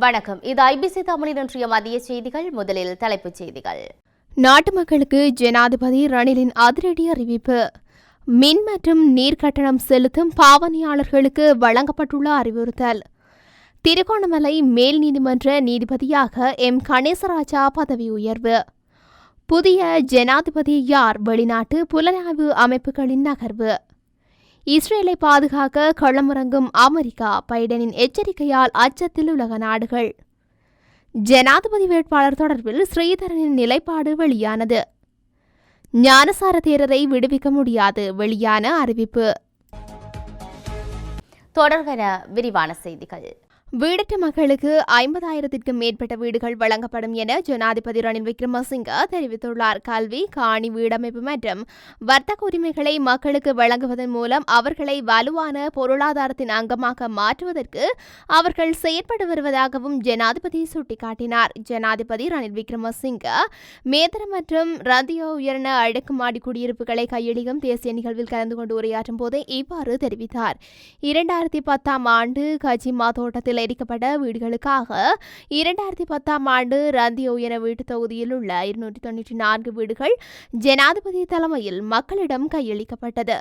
வணக்கம். இது ஐபிசி தமிழின் இன்றைய மதிய செய்திகள். முதலில் தலைப்புச் செய்திகள். நாட்டு மக்களுக்கு ஜனாதிபதி ரணிலின் அதிரடி அறிவிப்பு. மின் மற்றும் நீர் கட்டணம் செலுத்தும் பாவனையாளர்களுக்கு வழங்கப்பட்டுள்ள அறிவுறுத்தல். திருகோணமலை மேல் நீதிமன்ற நீதிபதியாக எம். கணேசராஜா பதவி உயர்வு. புதிய ஜனாதிபதி யார்? வெளிநாட்டு புலனாய்வு அமைப்புகளின் நகர்வு. இஸ்ரேலை பாதுகாக்க களமிறங்கும் அமெரிக்கா பைடனின் எச்சரிக்கையால் அச்சத்தில் உலக நாடுகள். ஜனாதிபதி வேட்பாளர் தொடர்பில் ஸ்ரீதரனின் நிலைப்பாடு வெளியானது. ஞானசார தேரரை விடுவிக்க முடியாது வெளியான அறிவிப்பு. தொடர்வன விரிவான செய்திகள். வீடற்ற மக்களுக்கு ஐம்பதாயிரத்திற்கும் மேற்பட்ட வீடுகள் வழங்கப்படும் என ஜனாதிபதி ரணில் விக்ரமசிங்க தெரிவித்துள்ளார். கல்வி காணி வீடமைப்பு மற்றும் வர்த்தக உரிமைகளை மக்களுக்கு வழங்குவதன் மூலம் அவர்களை வலுவான பொருளாதாரத்தின் அங்கமாக மாற்றுவதற்கு அவர்கள் செயற்பட்டு வருவதாகவும் ஜனாதிபதி சுட்டிக்காட்டினார். ஜனாதிபதி ரணில் விக்ரமசிங்க மேதர மற்றும் ரதியோ உயர்ன அடுக்குமாடி குடியிருப்புகளை கையளிக்கும் தேசிய நிகழ்வில் கலந்து கொண்டு உரையாற்றும் போதே இவ்வாறு தெரிவித்தார். இரண்டாயிரத்தி பத்தாம் ஆண்டு கஜிமா தோட்டத்தில் எரிக்கப்பட்ட வீடுகளுக்காக இரண்டாயிரத்தி பத்தாம் ஆண்டு ரந்தி உயர வீட்டு தொகுதியில் உள்ள இருநூற்றி தொண்ணூற்றி நான்கு வீடுகள் ஜனாதிபதி தலைமையில் மக்களிடம் கையளிக்கப்பட்டது.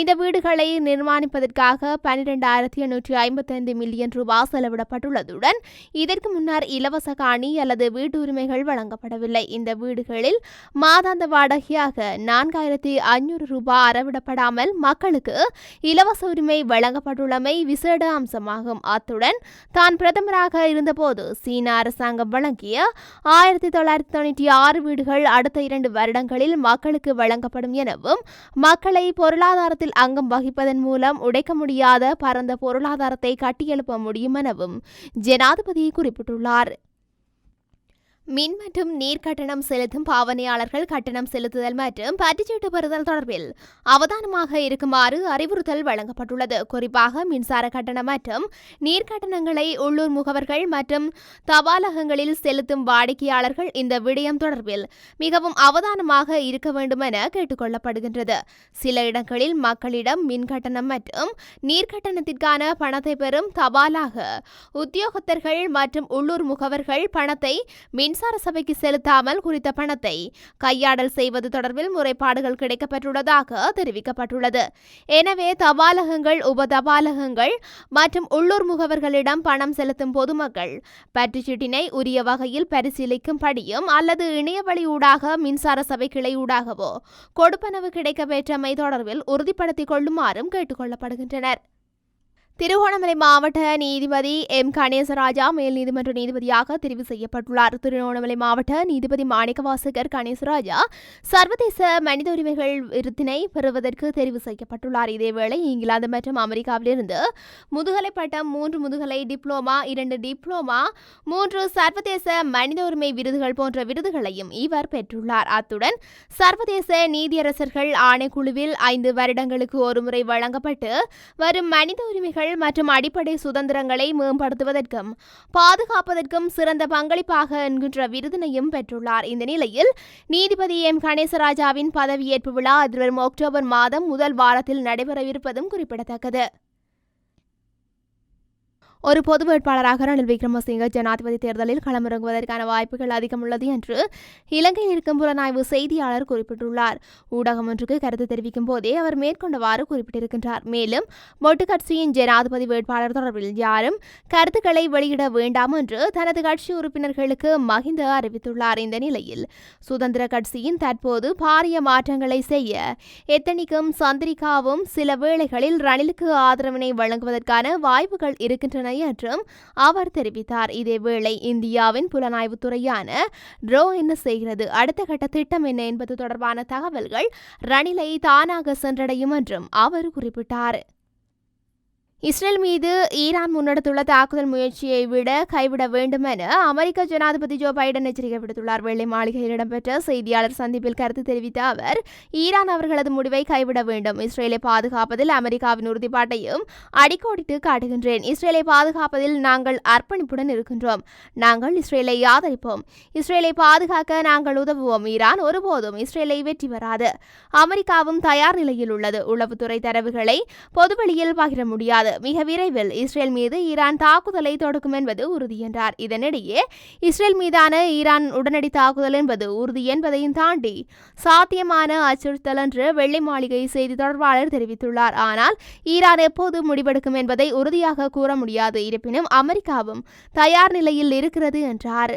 இந்த வீடுகளை நிர்மாணிப்பதற்காக பனிரெண்டாயிரத்தி எண்ணூற்றி ஐம்பத்தைந்து மில்லியன் ரூபாய் செலவிடப்பட்டுள்ளதுடன் இதற்கு முன்னர் இலவச காணி அல்லது வீட்டு உரிமைகள் வழங்கப்படவில்லை. இந்த வீடுகளில் மாதாந்த வாடகையாக நான்காயிரத்தி ஐநூறு ரூபாய் அறவிடப்படாமல் மக்களுக்கு இலவச உரிமை வழங்கப்பட்டுள்ளமை விசேட அம்சமாகும். அத்துடன் தான் பிரதமராக இருந்தபோது சீன அரசாங்கம் வழங்கிய ஆயிரத்தி தொள்ளாயிரத்தி தொண்ணூற்றி ஆறு வீடுகள் அடுத்த இரண்டு வருடங்களில் மக்களுக்கு வழங்கப்படும் எனவும் மக்களை பொருளாதாரத்தில் அங்கம் வகிப்பதன் மூலம் உடைக்க முடியாத பரந்த பொருளாதாரத்தை கட்டியெழுப்ப முடியும் எனவும் ஜனாதிபதி குறிப்பிட்டுள்ளார். மின் மற்றும் நீர் கட்டணம் செலுத்தும் பாவனையாளர்கள் கட்டணம் செலுத்துதல் மற்றும் பற்றுச்சீட்டு பெறுதல் தொடர்பில் அவதானமாக இருக்குமாறு அறிவுறுத்தல் வழங்கப்பட்டுள்ளது. குறிப்பாக மின்சார கட்டணம் மற்றும் நீர் கட்டணங்களை உள்ளூர் முகவர்கள் மற்றும் தபாலகங்களில் செலுத்தும் வாடிக்கையாளர்கள் இந்த விடயம் தொடர்பில் மிகவும் அவதானமாக இருக்க வேண்டும் என கேட்டுக்கொள்ளப்படுகின்றது. சில இடங்களில் மக்களிடம் மின் கட்டணம் மற்றும் நீர் கட்டணத்திற்கான பணத்தை பெறும் தபாலாக உத்தியோகத்தர்கள் மற்றும் உள்ளூர் முகவர்கள் பணத்தை மின் மின்சார சபைக்கு செலுத்தாமல் குறித்த பணத்தை கையாடல் செய்வது தொடர்பில் முறைப்பாடுகள் கிடைக்கப்பட்டுள்ளதாக தெரிவிக்கப்பட்டுள்ளது. எனவே தபாலகங்கள் உப தபாலகங்கள் மற்றும் உள்ளூர் முகவர்களிடம் பணம் செலுத்தும் பொதுமக்கள் பற்றுச்சீட்டினை உரிய வகையில் பரிசீலிக்கும்படியும் அல்லது இணையவழி ஊடாக மின்சார சபை கிளையூடாகவோ கொடுப்பனவு கிடைக்கப்பெற்றமை தொடர்பில் உறுதிப்படுத்திக் கொள்ளுமாறும் கேட்டுக்கொள்ளப்படுகின்றனர் திருகோணமலை மாவட்ட நீதிபதி எம். கணேசராஜா மேல் நீதிமன்ற நீதிபதியாக தெரிவு செய்யப்பட்டுள்ளார். திருகோணமலை மாவட்ட நீதிபதி மாணிக்கவாசகர் கணேசராஜா சர்வதேச மனித உரிமைகள் விருத்தினை பெறுவதற்கு தெரிவு செய்யப்பட்டுள்ளார். இதேவேளை இங்கிலாந்து மற்றும் அமெரிக்காவிலிருந்து முதுகலை பட்டம் மூன்று முதுகலை டிப்ளோமா இரண்டு டிப்ளோமா மூன்று சர்வதேச மனித உரிமை விருதுகள் போன்ற விருதுகளையும் இவர் பெற்றுள்ளார். அத்துடன் சர்வதேச நீதியரசர்கள் ஆணைக்குழுவில் ஐந்து வருடங்களுக்கு ஒருமுறை வழங்கப்பட்டு வரும் மனித உரிமைகள் மற்றும் அடிப்படை சுதந்திரங்களை மேம்படுத்துவதற்கும் பாதுகாப்பதற்கும் சிறந்த பங்களிப்பாக என்கின்ற விருதினையும் பெற்றுள்ளார். இந்த நிலையில் நீதிபதி எம். கணேசராஜாவின் பதவியேற்பு விழா எதிர்வரும் அக்டோபர் மாதம் முதல் வாரத்தில் நடைபெறவிருப்பதும் குறிப்பிடத்தக்கது. ஒரு பொது வேட்பாளராக ரணில் விக்ரமசிங்க ஜனாதிபதி தேர்தலில் களமிறங்குவதற்கான வாய்ப்புகள் அதிகம் உள்ளது என்று இலங்கையில் இருக்கும் புலனாய்வு செய்தியாளர் குறிப்பிட்டுள்ளார். ஊடகம் ஒன்றுக்கு கருத்து தெரிவிக்கும் போதே அவர் மேற்கொண்டவாறு குறிப்பிட்டிருக்கின்றார். மேலும் மொட்டு கட்சியின் ஜனாதிபதி வேட்பாளர் தொடர்பில் யாரும் கருத்துக்களை வெளியிட வேண்டாம் என்று தனது கட்சி உறுப்பினர்களுக்கு மகிந்த அறிவித்துள்ளார். இந்த நிலையில் சுதந்திர கட்சியின் தற்போது பாரிய மாற்றங்களை செய்ய எத்தனிக்கும் சந்திரிகாவும் சில வேளைகளில் ரணிலுக்கு ஆதரவினை வழங்குவதற்கான வாய்ப்புகள் இருக்கின்றன என்றும் அவர் தெரிவித்தார். இதேவேளை இந்தியாவின் புலனாய்வுத் துறையான ட்ரோ என்ன செய்கிறது? அடுத்த கட்ட திட்டம் என்ன என்பது தொடர்பான தகவல்கள் ரணிலை தானாக சென்றடையும் என்றும் அவர் குறிப்பிட்டார். இஸ்ரேல் மீது ஈரான் முன்னெடுத்துள்ள தாக்குதல் முயற்சியை விட கைவிட வேண்டும் என அமெரிக்க ஜனாதிபதி ஜோ பைடன் எச்சரிக்கை விடுத்துள்ளார். வெள்ளை மாளிகையில் இடம்பெற்ற செய்தியாளர் சந்திப்பில் கருத்து தெரிவித்த அவர் ஈரான் அவர்களது முடிவை கைவிட வேண்டும். இஸ்ரேலை பாதுகாப்பதில் அமெரிக்காவின் உறுதிப்பாட்டையும் அடிக்கோடிட்டு காட்டுகின்றேன். இஸ்ரேலை பாதுகாப்பதில் நாங்கள் அர்ப்பணிப்புடன் இருக்கின்றோம். நாங்கள் இஸ்ரேலை ஆதரிப்போம். இஸ்ரேலை பாதுகாக்க நாங்கள் உதவுவோம். ஈரான் ஒருபோதும் இஸ்ரேலை வெற்றி பெறாது. அமெரிக்காவும் தயார் நிலையில் உள்ளது. உளவுத்துறை தரவுகளை பொதுவெளியில் பகிர முடியாது. மிக விரைவில் இஸ்ரேல் மீது ஈரான் தாக்குதலை தொடுக்கும் என்பது உறுதி என்றார். இதனிடையே இஸ்ரேல் மீதான ஈரான் உடனடி தாக்குதல் என்பது உறுதி என்பதையும் தாண்டி சாத்தியமான அச்சுறுத்தல் என்று வெள்ளை மாளிகை செய்தி தொடர்பாளர் தெரிவித்துள்ளார். ஆனால் ஈரான் எப்போது முடிவெடுக்கும் என்பதை உறுதியாக கூற முடியாது. இருப்பினும் அமெரிக்காவும் தயார் நிலையில் இருக்கிறது என்றார்.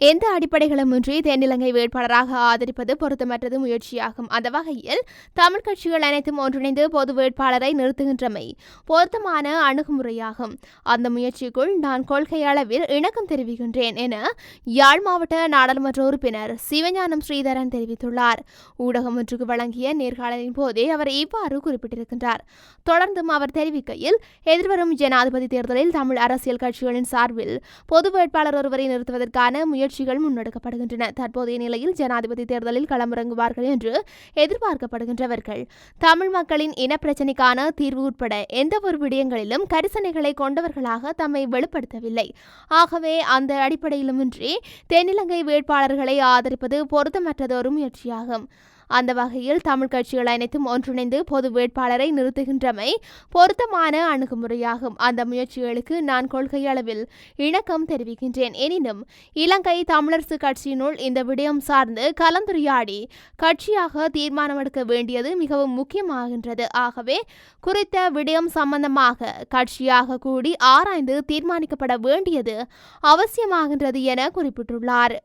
எந்த அடிப்படைகளுமின்றி தென்னிலங்கை வேட்பாளராக ஆதரிப்பது பொருத்தமற்றது முயற்சியாகும். அந்த வகையில் தமிழ் கட்சிகள் அனைத்தும் ஒன்றிணைந்து பொது வேட்பாளரை நிறுத்துகின்றமை பொருத்தமான அணுகுமுறையாகும். அந்த முயற்சிக்குள் நான் கொள்கை அளவில் இணக்கம் தெரிவிக்கின்றேன் என யாழ் மாவட்ட நாடாளுமன்ற உறுப்பினர் சிவஞானம் ஸ்ரீதரன் தெரிவித்துள்ளார். ஊடகம் ஒன்றுக்கு வழங்கிய நேர்காணலின் போதே அவர் இவ்வாறு குறிப்பிட்டிருக்கின்றார். தொடர்ந்தும் அவர் தெரிவிக்கையில் எதிர்வரும் ஜனாதிபதி தேர்தலில் தமிழ் அரசியல் கட்சிகளின் சார்பில் பொது வேட்பாளர் ஒருவரை நிறுத்துவதற்கான முயற்சிகள் முன்னெடுக்கப்படுகின்றன. தற்போதைய நிலையில் ஜனாதிபதி தேர்தலில் களமிறங்குவார்கள் என்று எதிர்பார்க்கப்படுகின்றவர்கள். தமிழ் மக்களின் இனப்பிரச்சினைக்கான தீர்வு உட்பட எந்தவொரு விடயங்களிலும் கரிசனைகளை கொண்டவர்களாக தம்மை வெளிப்படுத்தவில்லை. ஆகவே அந்த அடிப்படையிலுமின்றி தென்னிலங்கை வேட்பாளர்களை ஆதரிப்பது பொருத்தமற்றதொரு முயற்சியாகும். அந்த வகையில் தமிழ் கட்சிகள் அனைத்தும் ஒன்றிணைந்து பொது வேட்பாளரை நிறுத்துகின்றமை பொருத்தமான அணுகுமுறையாகும். அந்த முயற்சிகளுக்கு நான் கொள்கையளவில் இணக்கம் தெரிவிக்கின்றேன். எனினும் இலங்கை தமிழரசு கட்சியினுள் இந்த விடயம் சார்ந்து கலந்துரையாடி கட்சியாக தீர்மானம் எடுக்க வேண்டியது மிகவும் முக்கியமாகின்றது. ஆகவே குறித்த விடயம் சம்பந்தமாக கட்சியாக கூடி ஆராய்ந்து தீர்மானிக்கப்பட வேண்டியது அவசியமாகின்றது என குறிப்பிட்டுள்ளார்.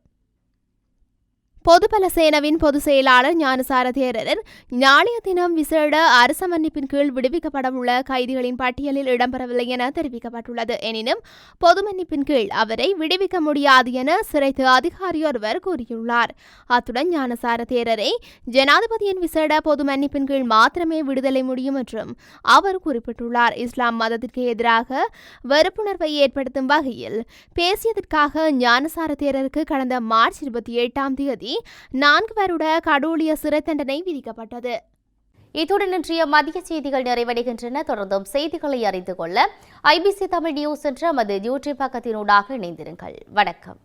பொதுபல சேனவின் பொதுச் செயலாளர் ஞானசார தேரரன் நாளைய தினம் விசேட அரச மன்னிப்பின் கீழ் விடுவிக்கப்படவுள்ள கைதிகளின் பட்டியலில் இடம்பெறவில்லை என தெரிவிக்கப்பட்டுள்ளது. எனினும் பொது மன்னிப்பின் கீழ் அவரை விடுவிக்க முடியாது என சிறைத்து அதிகாரியொருவர் கூறியுள்ளார். அத்துடன் ஞானசார தேரரை ஜனாதிபதியின் விசேட பொது மன்னிப்பின் கீழ் மாத்திரமே விடுதலை முடியும் என்றும் அவர் குறிப்பிட்டுள்ளார். இஸ்லாம் மதத்திற்கு எதிராக வெறுப்புணர்வை ஏற்படுத்தும் வகையில் பேசியதற்காக ஞானசார தேரருக்கு கடந்த மார்ச் இருபத்தி எட்டாம் தேதி நான்கு வருட கடூழிய சிறை தண்டனை விதிக்கப்பட்டது. இத்துடன் இன்றைய மதிய செய்திகள் நிறைவடைகின்றன. தொடர்ந்தும் செய்திகளை அறிந்து கொள்ள ஐபிசி தமிழ் நியூஸ் என்ற நமது யூடியூப் பக்கத்தினூடாக இணைந்திருங்கள். வணக்கம்.